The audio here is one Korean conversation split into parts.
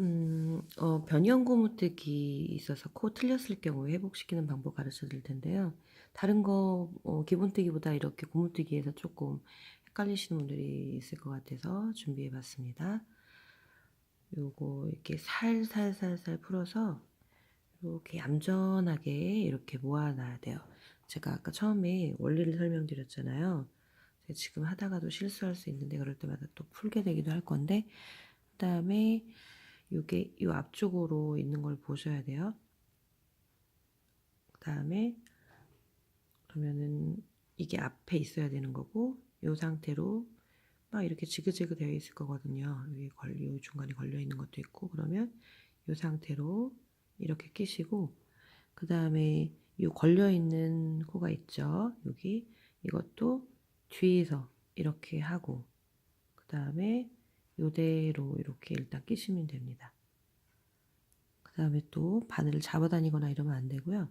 음, 어, 변형 고무뜨기 있어서 코 틀렸을 경우에 회복시키는 방법 가르쳐 드릴 텐데요. 다른 거, 어, 기본뜨기보다 이렇게 고무뜨기에서 조금 헷갈리시는 분들이 있을 것 같아서 준비해 봤습니다. 요거 이렇게 살살살살 풀어서 이렇게 얌전하게 이렇게 모아놔야 돼요. 제가 아까 처음에 원리를 설명드렸잖아요. 제가 지금 하다가도 실수할 수 있는데 그럴 때마다 또 풀게 되기도 할 건데 그 다음에 요게 요 앞쪽으로 있는 걸 보셔야 돼요. 그 다음에 그러면은 이게 앞에 있어야 되는 거고 요 상태로 막 이렇게 지그재그 되어 있을 거거든요. 여기 걸려 요 중간에 걸려 있는 것도 있고 그러면 요 상태로 이렇게 끼시고 그 다음에 요 걸려 있는 코가 있죠. 여기 이것도 뒤에서 이렇게 하고 그 다음에 요대로 이렇게 일단 끼시면 됩니다. 그 다음에 또 바늘을 잡아 다니거나 이러면 안 되고요.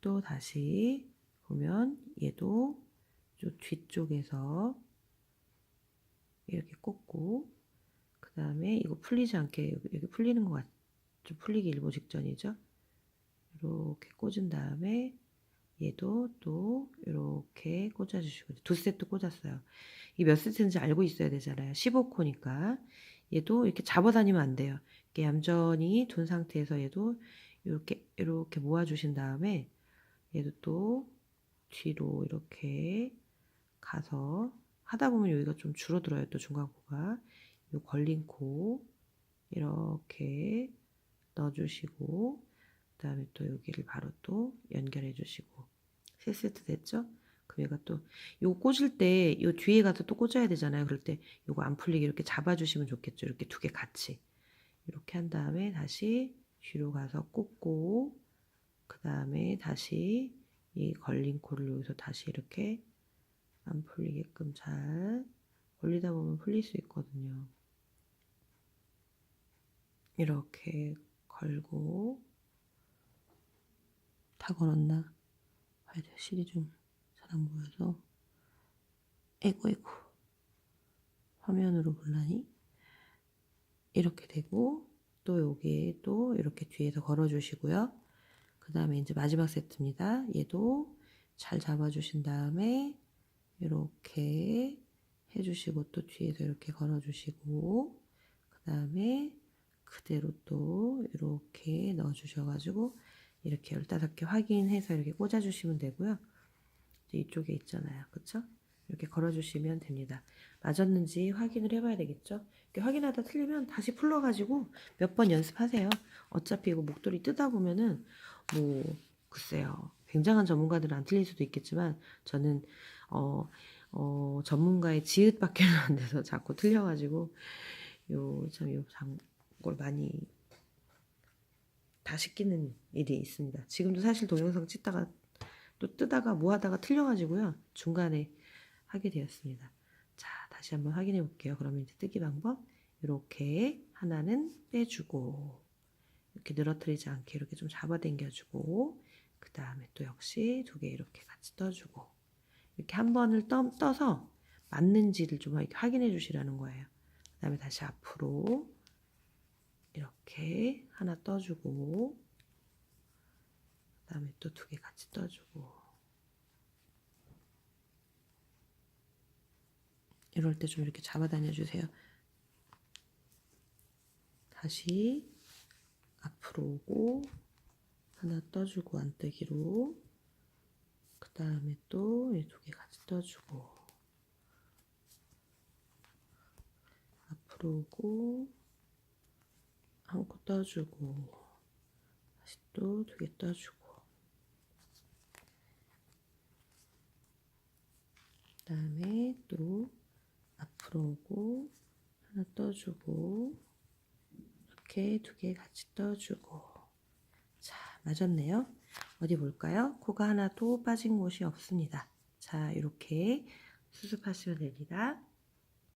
또 다시 보면 얘도 저 뒤쪽에서 이렇게 꽂고 그 다음에 이거 풀리지 않게 여기 풀리는 것 같죠? 풀리기 일보 직전이죠? 이렇게 꽂은 다음에 얘도 또 이렇게 꽂아주시고 두 세트 꽂았어요. 이 몇 세트인지 알고 있어야 되잖아요. 15코니까 얘도 이렇게 잡아다니면 안 돼요. 이렇게 얌전히 둔 상태에서 얘도 이렇게 이렇게 모아주신 다음에 얘도 또 뒤로 이렇게 가서 하다 보면 여기가 좀 줄어들어요. 또 중간 코가 요 걸린 코 이렇게 넣어주시고 그 다음에 또 여기를 바로 또 연결해 주시고 세 세트 됐죠? 그럼 얘가 또 요거 꽂을 때 요 뒤에 가서 또 꽂아야 되잖아요. 그럴 때 요거 안 풀리게 이렇게 잡아주시면 좋겠죠. 이렇게 두 개 같이 이렇게 한 다음에 다시 뒤로 가서 꽂고 그 다음에 다시 이 걸린 코를 여기서 다시 이렇게 안 풀리게끔 잘 걸리다 보면 풀릴 수 있거든요. 이렇게 걸고 다 걸었나? 돼. 실이 좀 잘 안 보여서. 에고 에고. 화면으로 볼라니? 이렇게 되고 또 여기에 또 이렇게 뒤에서 걸어주시고요. 그 다음에 이제 마지막 세트입니다. 얘도 잘 잡아주신 다음에 이렇게 해주시고 또 뒤에서 이렇게 걸어주시고 그 다음에 그대로 또 이렇게 넣어주셔가지고 이렇게 15개 확인해서 이렇게 꽂아주시면 되고요. 이쪽에 있잖아요. 그쵸? 이렇게 걸어주시면 됩니다. 맞았는지 확인을 해봐야 되겠죠? 이렇게 확인하다 틀리면 다시 풀러가지고 몇 번 연습하세요. 어차피 이거 목도리 뜨다 보면은 뭐 글쎄요. 굉장한 전문가들은 안 틀릴 수도 있겠지만 저는 어, 어, 전문가의 지읒밖에 안 돼서 자꾸 틀려가지고 요 참요 걸 많이 다 시키는 일이 있습니다. 지금도 사실 동영상 찍다가 또 뜨다가 뭐 하다가 틀려가지고요. 중간에 하게 되었습니다. 자, 다시 한번 확인해 볼게요. 그러면 이제 뜨기 방법. 이렇게 하나는 빼주고, 이렇게 늘어뜨리지 않게 이렇게 좀 잡아당겨주고, 그 다음에 또 역시 두 개 이렇게 같이 떠주고, 이렇게 한 번을 떠, 떠서 맞는지를 좀 확인해 주시라는 거예요. 그 다음에 다시 앞으로 이렇게 하나 떠주고, 그 다음에 또 두 개 같이 떠주고, 이럴 때 좀 이렇게 잡아다녀 주세요. 다시 앞으로 오고 하나 떠주고 안뜨기로. 그 다음에 또 이 두 개 같이 떠주고. 앞으로 오고 한코 떠주고 다시 또 두개 떠주고. 그 다음에 또 앞으로 오고 하나 떠주고 이렇게 두 개 같이 떠주고. 자 맞았네요. 어디 볼까요? 코가 하나도 빠진 곳이 없습니다. 자 이렇게 수습하시면 됩니다